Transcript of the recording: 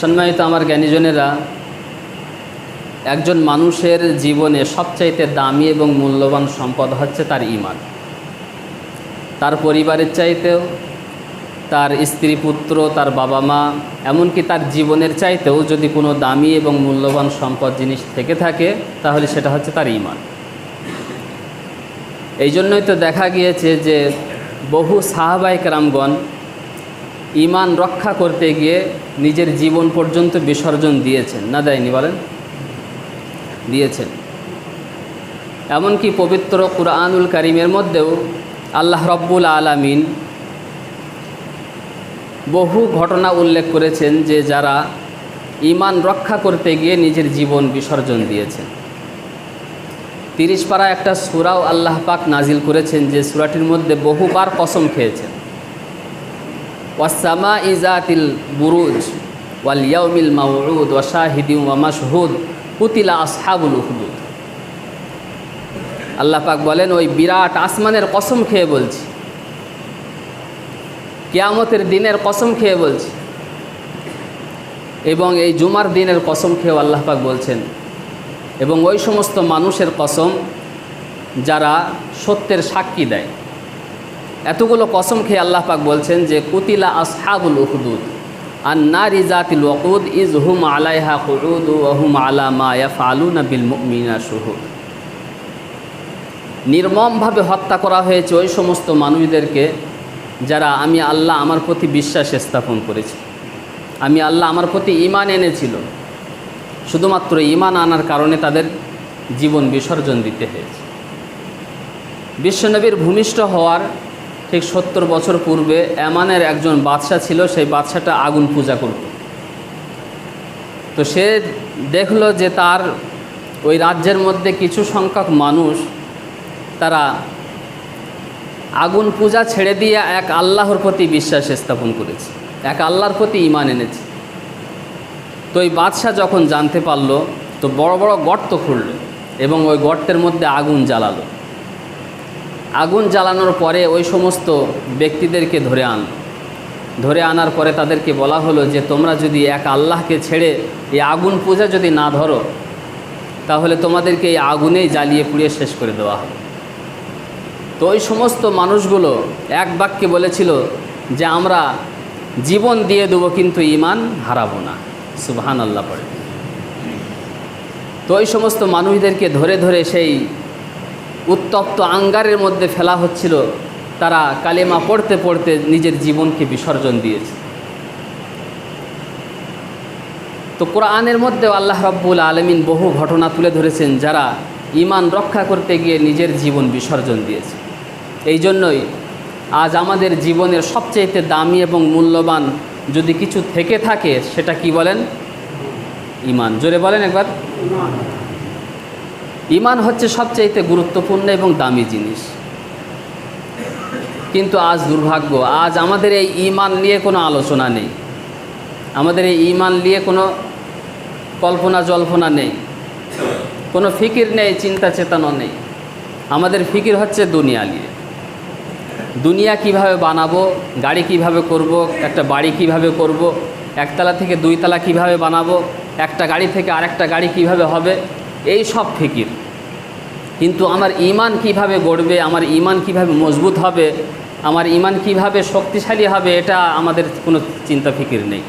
সম্মানিত আমার জ্ঞানীজনেরা, একজন মানুষের জীবনে সবচাইতে দামি এবং মূল্যবান সম্পদ হচ্ছে তার ইমান তার পরিবারের চাইতেও, তার স্ত্রী পুত্র, তার বাবা মা, এমনকি তার জীবনের চাইতেও যদি কোনো দামি এবং মূল্যবান সম্পদ জিনিস থেকে থাকে, তাহলে সেটা হচ্ছে তার ইমান এই জন্যই তো দেখা গিয়েছে যে বহু সাহাবাহিক রামগণ ইমান রক্ষা করতে গিয়ে নিজের জীবন পর্যন্ত বিসর্জন দিয়েছেন। না দেয়নি বলেন? দিয়েছেন। এমনকি পবিত্র কুরআনুল করিমের মধ্যেও আল্লাহ রব্বুল আলামিন বহু ঘটনা উল্লেখ করেছেন যে যারা ইমান রক্ষা করতে গিয়ে নিজের জীবন বিসর্জন দিয়েছেন। তিরিশ পাড়া একটা সুরাও আল্লাহ পাক নাজিল করেছেন যে সুরাটির মধ্যে বহুবার কসম খেয়েছেন। ওয়াসামা ইজাতিল বুরুজ ওয়াল ইয়াউমিল মাউউদ ওয়া শাহিদি ওয়া মাশহুদ কুতিলা আসহাবুল উহদুদ আল্লাহ পাক বলেন, ওই বিরাট আসমানের কসম খেয়ে বলছি। কিয়ামতের দিনের কসম খেয়ে বলছি। এবং এই জুমার দিনের কসম খেয়েও আল্লাহ পাক বলছেন। এবং ওই সমস্ত মানুষের কসম যারা সত্যের সাক্ষী দেয়। এতগুলো কসম খেয়ে আল্লাহ পাক বলছেন যে, কুতিলা আসহাবুল উহদুদ আর না রিজাতিল ওকুদ ইজ হুম আলাইহা কুরুদ ওহুম আলা মা ইয়াফআলুনা বিল মুমিনা শুহুদ। নির্মমভাবে হত্যা করা হয়েছে ওই সমস্ত মানুষদেরকে যারা আমি আল্লাহ আমার প্রতি বিশ্বাস স্থাপন করেছি। আমি আল্লাহ আমার প্রতি ইমান এনেছিল। শুধুমাত্র ইমান আনার কারণে তাদের জীবন বিসর্জন দিতে হয়েছে। বিশ্বনবীর ভূমিষ্ঠ হওয়ার ঠিক সত্তর বছর পূর্বে এমানের একজন বাদশা ছিল, সেই বাদশাটা আগুন পূজা করত। তো সে দেখল যে তার ওই রাজ্যের মধ্যে কিছু সংখ্যক মানুষ তারা আগুন পূজা ছেড়ে দিয়ে এক আল্লাহর প্রতি বিশ্বাস স্থাপন করেছে, এক আল্লাহর প্রতি ইমান এনেছে। তো ওই বাদশাহ যখন জানতে পারল, তো বড় বড় গর্ত খুলল এবং ওই গর্তের মধ্যে আগুন জ্বালালো। আগুন জ্বালানোর পরে ওই সমস্ত ব্যক্তিদেরকে ধরে আন। ধরে আনার পরে তাদেরকে বলা হলো যে, তোমরা যদি এক আল্লাহকে ছেড়ে এই আগুন পূজা যদি না ধরো, তাহলে তোমাদেরকে এই আগুনেই জ্বালিয়ে পুড়িয়ে শেষ করে দেওয়া হবে। তো ওই সমস্ত মানুষগুলো এক বাক্যে বলেছিল যে, আমরা জীবন দিয়ে দেবো, কিন্তু ইমান হারাবো না। সুবহান আল্লাহ পড়ে। তো ওই সমস্ত মানুষদেরকে ধরে ধরে সেই উত্তপ্ত আঙ্গারের মধ্যে ফেলা হচ্ছিল। তারা কালেমা পড়তে পড়তে নিজের জীবনকে বিসর্জন দিয়েছে। তো কোরআনের মধ্যেও আল্লাহ রব্বুল আলমিন বহু ঘটনা তুলে ধরেছেন যারা ইমান রক্ষা করতে গিয়ে নিজের জীবন বিসর্জন দিয়েছে। এই জন্যই আজ আমাদের জীবনের সবচেয়ে দামি এবং মূল্যবান যদি কিছু থেকে থাকে, সেটা কি বলেন? ইমান জোরে বলেন একবার। ইমান হচ্ছে সবচাইতে গুরুত্বপূর্ণ এবং দামি জিনিস। কিন্তু আজ দুর্ভাগ্য, আজ আমাদের এই ইমান নিয়ে কোনো আলোচনা নেই। আমাদের এই ইমান নিয়ে কোনো কল্পনা জল্পনা নেই। কোনো ফিকির নেই, চিন্তা চেতনা নেই। আমাদের ফিকির হচ্ছে দুনিয়া নিয়ে। দুনিয়া কীভাবে বানাবো, গাড়ি কীভাবে করব, একটা বাড়ি কীভাবে করব, একতলা থেকে দুইতলা কীভাবে বানাবো, একটা গাড়ি থেকে আরেকটা গাড়ি কীভাবে হবে এই সব ফিকির। কিন্তু আমার ইমান কীভাবে গড়বে, আমার ইমান কীভাবে মজবুত হবে, আমার ইমান কীভাবে শক্তিশালী হবে, এটা আমাদের কোনো চিন্তা ফিকির নেই।